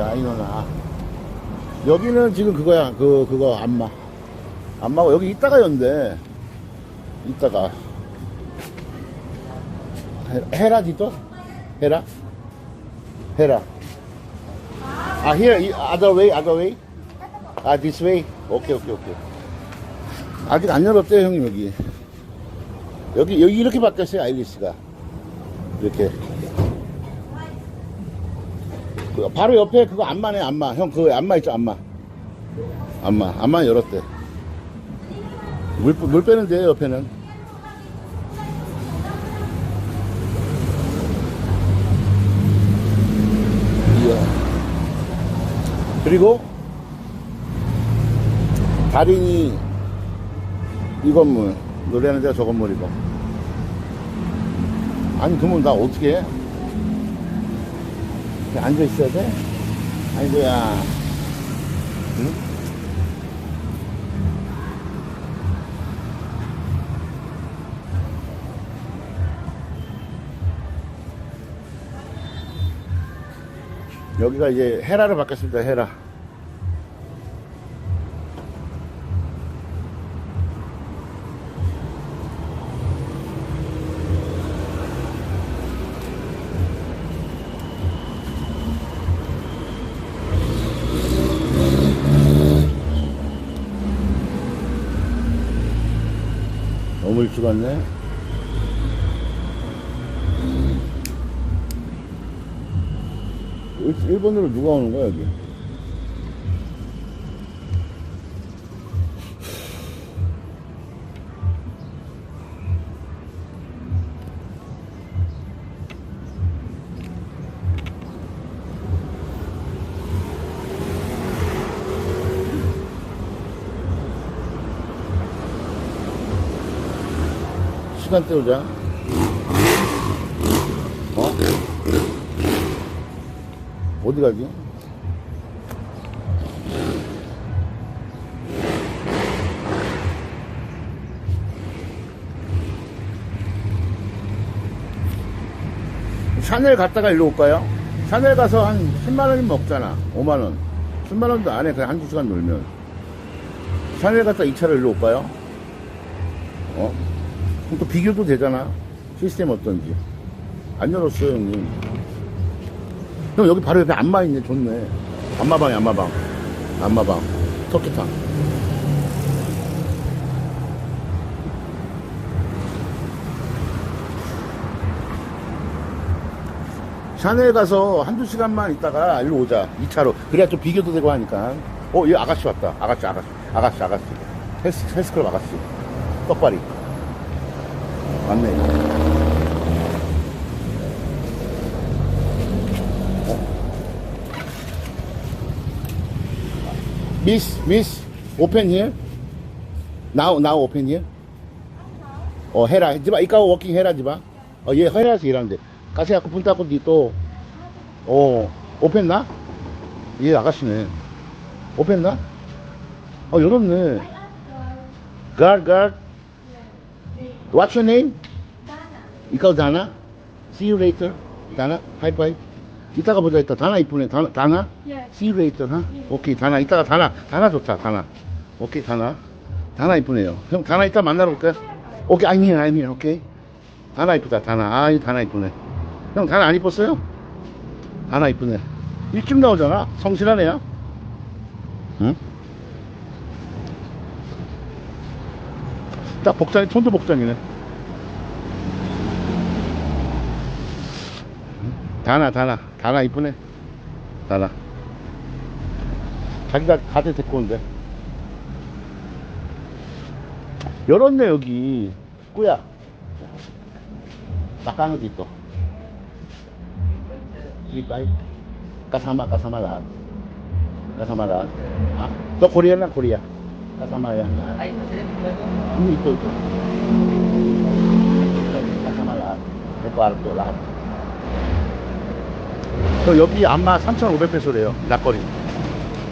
아이노나. 여기는 지금 그거야. 그 그거 안마. 안마고 여기 이따가 연대 이따가. 헤- 헤라 디도 헤라? 헤라. 아 here other way other way? 아 this way? 오케이 오케이 오케이. 아직 안 열었대요 형님 여기. 여기 여기 이렇게 바뀌었어요 아일리스가. 이렇게 그 바로 옆에 그거 안마네 안마. 형 그거 안마 있죠 안마. 안마. 안마 열었대. 물, 물 빼는데 옆에는. 이야. 그리고 달인이 이 건물 노래하는 데가 저 건물이고. 아니 그러면 나 어떻게 해? 앉아 있어야 돼? 아이고야. 응? 여기가 이제 헤라로 바뀌었습니다, 헤라. 시간 때우자. 어? 어디 가지? 샤넬 갔다가 일로 올까요? 샤넬 가서 한 10만원이면 먹잖아. 5만원. 10만원도 안 해. 그냥 한두 시간 놀면. 샤넬 갔다 2차로 일로 올까요? 어? 그럼 또 비교도 되잖아. 시스템 어떤지. 안 열었어요, 형님. 형, 여기 바로 옆에 안마 있네. 좋네. 안마방이 안마방. 안마방. 터키탕. 샤넬 가서 한두 시간만 있다가 일로 오자. 2차로. 그래야 좀 비교도 되고 하니까. 어, 얘 아가씨 왔다. 아가씨, 아가씨. 아가씨, 아가씨. 헬스, 헬스클럽 아가씨. 떡발이. 맞네. Miss, Miss, open here. Now, now open here. Oh, ba? Ikaw working Hera, di ba? Oh, yeah, Hera si Hirande. Kasi ako punta ako dito. Oh, open na? 예, 아가씨네. 오pen na? 어, 열었네. Guard. What's your name? ikaw 다나? See you later. 다나? 하이파이. 이따가 보자 이따. 다나 이쁘네. 다나? 다나? Yes. See you later. 하? 오케이. 다나. 이따가 다나. 다나 좋다. 다나. 오케이. 다나. 다나 이쁘네요. 형 다나 이따 만나러 올까요? 오케이. I'm here. I'm here. 오케이. 다나 이쁘다. 다나. 아이 다나 이쁘네. 형 다나 안 이뻤어요? 다나 이쁘네. 일찍 나오잖아. 애야. 응? 딱 복장이 촌도 복장이네. 다나 다나 다나 이쁘네. 다나. 자기가 가대 데리고 온대. 열었네 여기. 꾸야. Five? Kasama, kasama lahat. Kasama lahat. Ha? Ito, Korea lang, Korea. Kasama yan. Hindi, ito, ito. Kasama lahat. May kwarto, lahat. 저 여기 안마 3,500페소래요. 낙거리.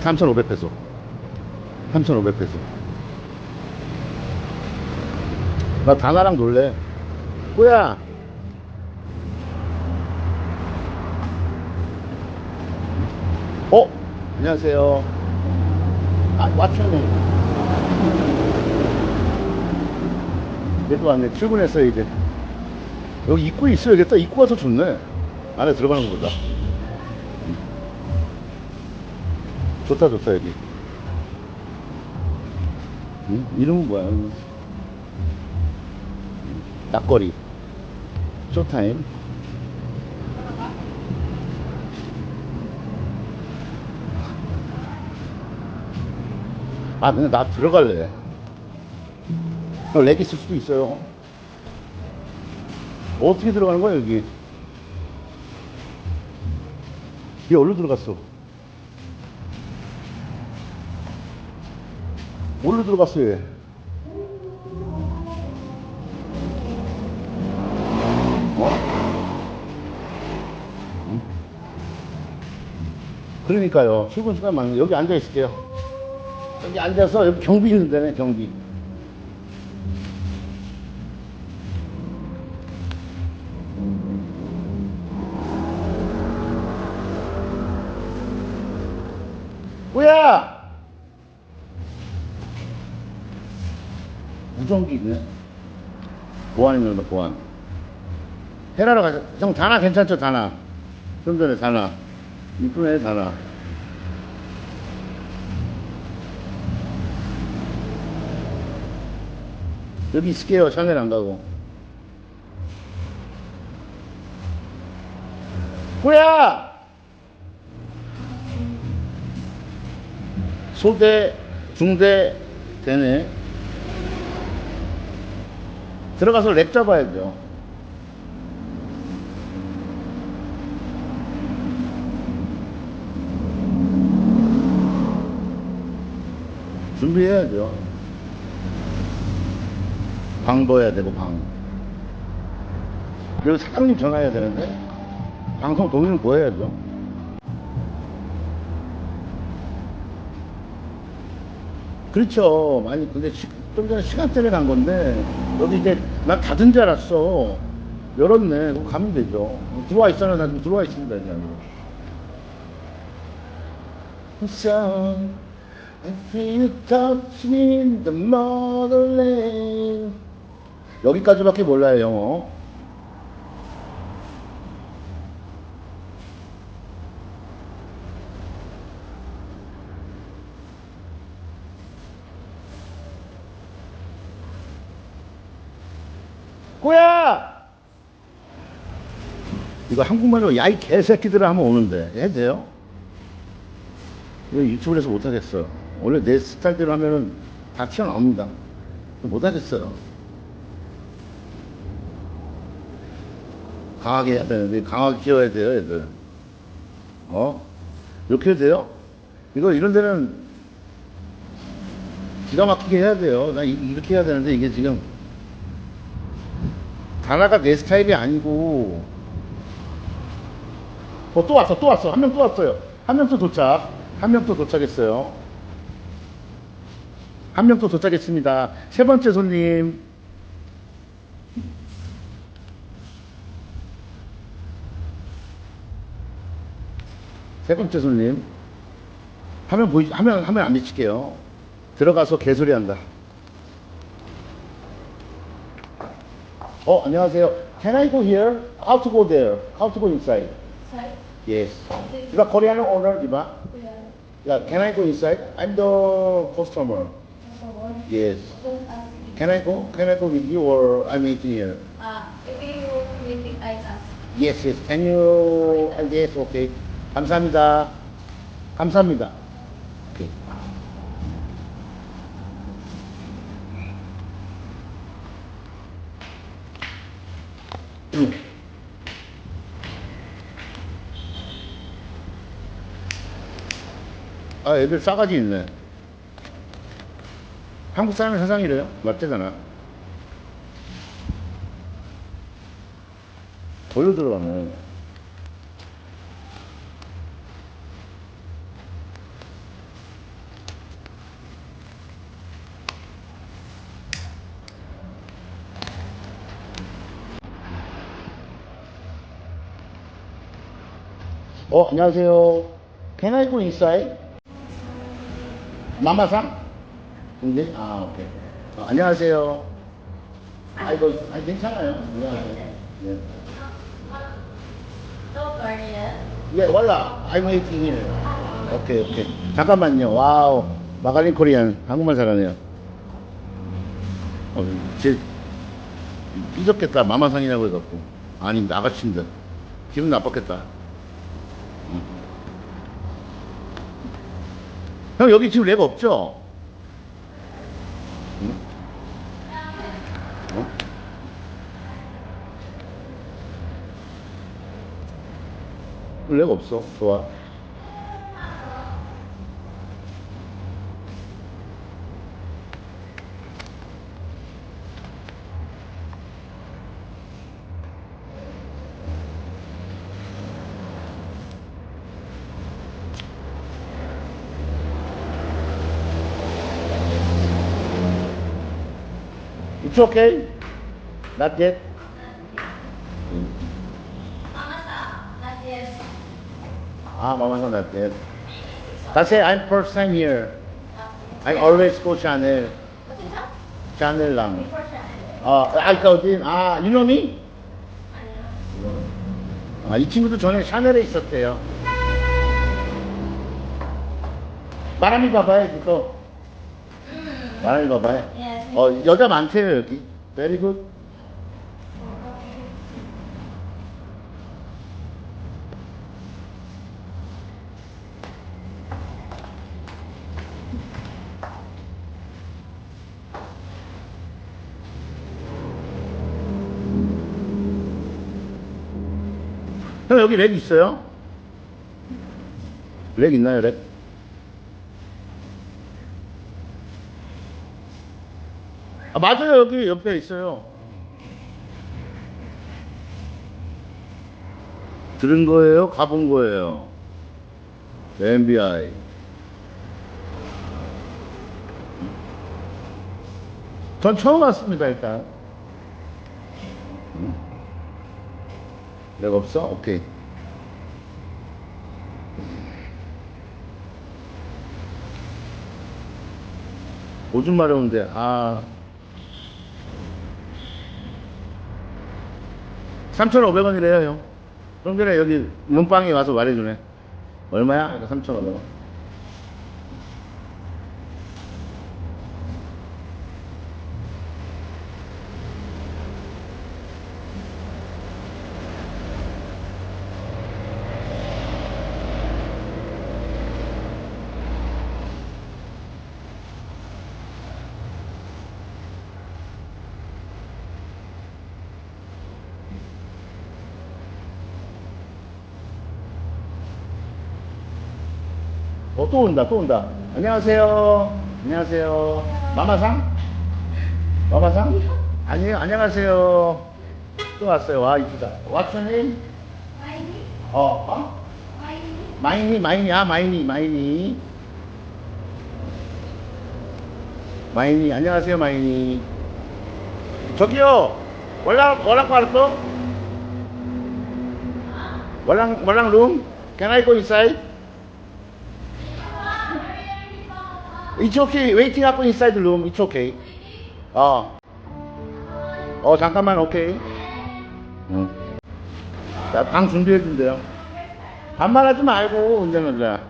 3,500페소. 3,500페소. 나 다나랑 놀래. 꾸야. 어? 안녕하세요. 아, 왔네. 얘도 왔네. 출근했어요, 이제. 여기 입구에 있어야겠다. 입구가 더 좋네. 안에 들어가는 것보다. 좋다, 좋다, 여기. 응? 이름은 뭐야? 낙거리. 쇼타임. 아, 근데 나 들어갈래. 렉 있을 수도 있어요. 어떻게 들어가는 거야, 여기? 얘 어디로 들어갔어? 어디로 들어갔어, 얘? 어? 응? 그러니까요. 출근 시간 많은 여기 앉아 있을게요. 여기 앉아서 여기 경비 있는 데네, 경비. 뭐야? 무전기 있네. 보안입니다, 보안. 헤라로 가자. 형, 다나 괜찮죠, 다나? 좀 전에 다나. 이쁘네, 다나. 여기 있을게요, 샤넬 안 가고. 뭐야? 소대, 중대, 되네. 들어가서 랩 잡아야죠. 준비해야죠. 방 넣어야 되고, 방. 그리고 사장님 전화해야 되는데, 방송 동의는 구해야죠. 그렇죠. 많이 근데 시- 좀 전에 시간대를 간 건데 여기 이제 난 닫은 줄 알았어. 열었네. 그럼 가면 되죠. 들어와 있어요. 나 지금 들어와 있습니다. 이제. Sun, I feel you touch me the motherland. 여기까지밖에 몰라요 영어. 꼬야! 이거 한국말로 야이 개새끼들아 하면 오는데 해도 돼요? 이거 유튜브에서 못하겠어 원래 내 스타일대로 하면은 다 튀어나옵니다 못하겠어요 강하게 해야 되는데 강하게 키워야 돼요 애들. 어? 이렇게 해도 돼요? 이거 이런 데는 기가 막히게 해야 돼요. 나 이- 이렇게 해야 되는데 이게 지금 다나가 내 스타일이 아니고. 어 또 왔어 또 왔어. 한 명 또 왔어요. 한 명 또 도착. 한 명 또 도착했어요. 한 명 또 도착했습니다. 세 번째 손님 세 번째 손님 화면 보이 화면 화면 안 비칠게요 들어가서 개소리 한다 어 안녕하세요 Can I go here? How to go there? How to go inside? Sorry? Yes. Diba Korean owner, diba? Yeah. Yeah, can I go inside? I'm the customer. Yes. Can I go? Can I go with you or I'm waiting here? Ah, if you meeting, I ask. Yes, yes. Can you? uh, Yes, okay. 감사합니다. 감사합니다. 아, 애들 싸가지 있네. 한국 사람이 세상이래요. 맞대잖아. 돌려 들어가네. 어, 안녕하세요. Can I go inside? 마마상? 근데 아 오케이. 어, 안녕하세요. 아이고 아 괜찮아요. 안녕하세요. Korean. 예, 원라. I'm waiting here. 오케이, 오케이. 잠깐만요. 와우. 마갈린 코리안. 한국말 잘하네요. 어, 제, 삐졌겠다. 마마상이라고 해갖고. 아니, 아가씨인데. 기분 나빴겠다. 형, 여기 지금 랩 없죠? 응? 어? 랩 없어. 좋아. Okay? Not yet? Not yet. Ah, Mama not yet. Kasi I'm first time here. I always go Chanel. It? Chanel lang. 아, 아, ikaw din. 아, you know me? 아, 이 친구도 전에 샤넬에 있었대요. 바람이 봐봐요, dito. 바람이 봐봐요. 어, 여자 많대요, 여기. Very good. 형, 여기 렉 있어요? 렉 있나요, 렉? 아, 맞아요. 여기 옆에 있어요. 들은 거예요? 가본 거예요? MBI. 전 처음 왔습니다, 일단. 응? 내가 없어? 오케이. 오줌 마려운데, 아. 3,500원이래요, 형. 좀 전에 여기 문방에 와서 말해주네. 얼마야? 그러니까 3,500원. 어, 또 온다, 또 온다. 안녕하세요. 안녕하세요. 마마상? 마마상? 아니에요, 안녕하세요. 또 왔어요. 와, 이쁘다. What's your name? Maini? 어, 어? Maini? 마이니, 마이니, 아, 마이니, 마이니. 마이니, 안녕하세요, 마이니. 저기요, 월랑, 월랑 왔어? 월랑, 월랑 룸? Can I go inside? It's okay. Waiting up inside the room. It's okay. 어. 어, 잠깐만, 오케이. 응. 자, 방 준비해 준대요. 반말하지 말고, 운전하자.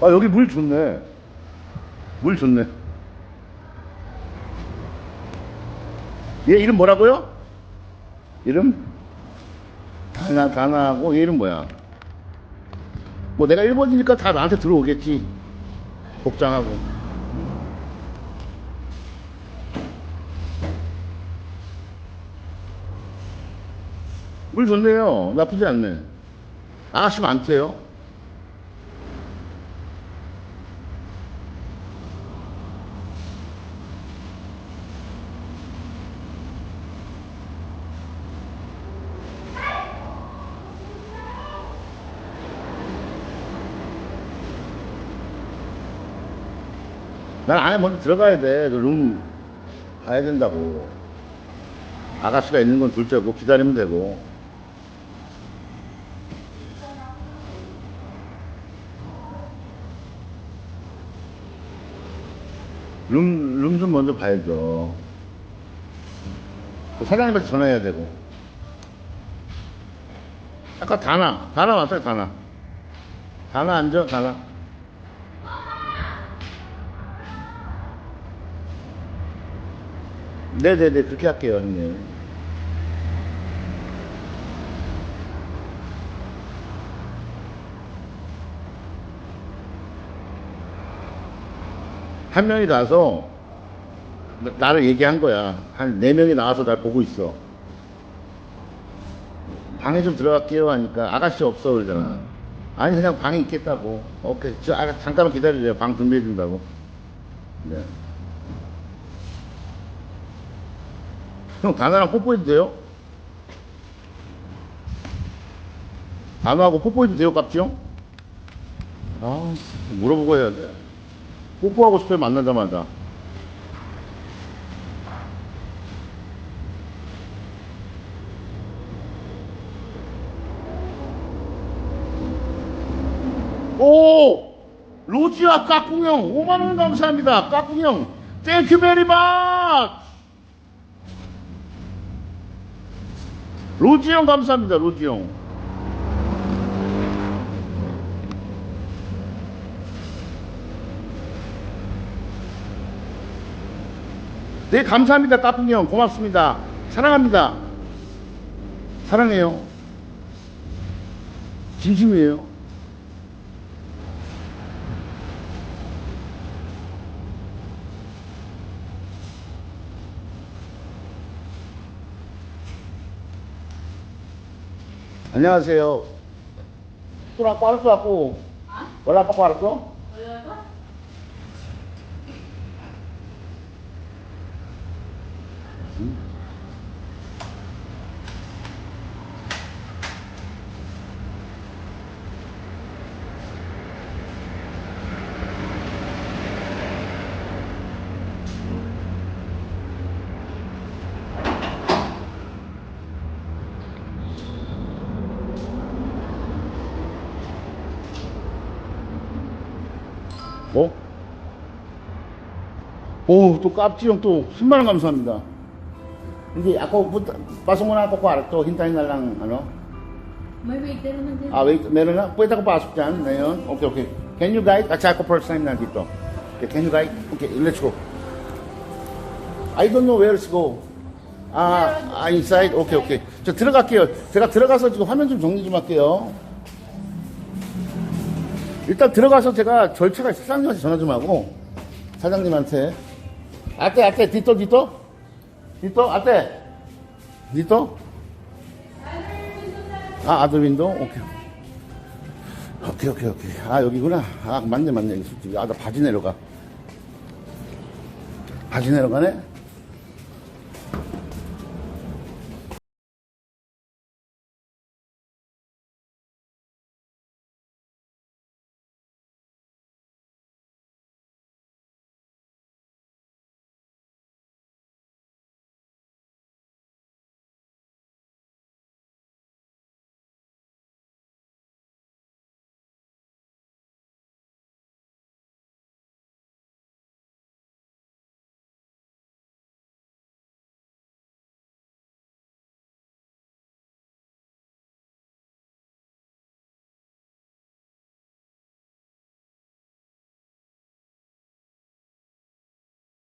아, 여기 물 좋네. 물 좋네. 얘 이름 뭐라고요? 이름? 다나, 다나하고, 얘 이름 뭐야? 뭐 내가 일본이니까 다 나한테 들어오겠지. 복장하고. 물 좋네요. 나쁘지 않네. 아가씨 많대요. 먼저 들어가야 돼. 룸 가야 된다고. 아가씨가 있는 건 둘째고 기다리면 되고. 룸, 룸 좀 먼저 봐야죠. 그 사장님한테 전화해야 되고. 아까 다나, 다나 왔어요, 다나. 다나 앉아, 다나. 네네네, 그렇게 할게요, 형님. 한 명이 나서 나- 나를 얘기한 거야. 한 네 명이 나와서 날 보고 있어. 방에 좀 들어갈게요 하니까 아가씨 없어 그러잖아. 아니 그냥 방에 있겠다고. 오케이. 저 아, 잠깐만 기다려요. 방 준비해 준다고. 네. 형 다나랑 뽀뽀해도 돼요? 다나하고 뽀뽀해도 돼요, 깝지 형? 아, 물어보고 해야 돼. 뽀뽀하고 싶어요, 만나자마자. 오! 로지와 까꿍형 5만원 감사합니다. 까꿍형. 땡큐 베리 마치! 로지형 감사합니다. 로지형. 네, 감사합니다. 까꿍형. 고맙습니다. 사랑합니다. 사랑해요. 진심이에요. 안녕하세요. 또 아까 알았어, 갖고. 원래 알았어? 뭐? 오, 또 깝지형 또 10만원 감사합니다. Hindi, ako, punta, pasok muna ako kwarto, hintayin na lang, ano? May waiter naman din. Ah, wait, meron na. Pwede ako pasok dyan ngayon? Okay, okay. Can you guide? At saka ako first time na dito. Okay, can you guide? Okay, let's go. I don't know where to go. 아, 아, inside? Okay, okay. 저 들어갈게요. 제가 들어가서 지금 화면 좀 정리 좀 할게요. 일단 들어가서 제가 절차가 있어. 사장님한테 전화 좀 하고, 사장님한테. 아떼, 아떼, 디토, 디토? 디토, 아떼? 디토? 아, 아들 윈도우? 오케이. 오케이, 오케이, 오케이. 아, 여기구나. 아, 맞네, 맞네. 여기 술집이. 아, 나 바지 내려가. 바지 내려가네?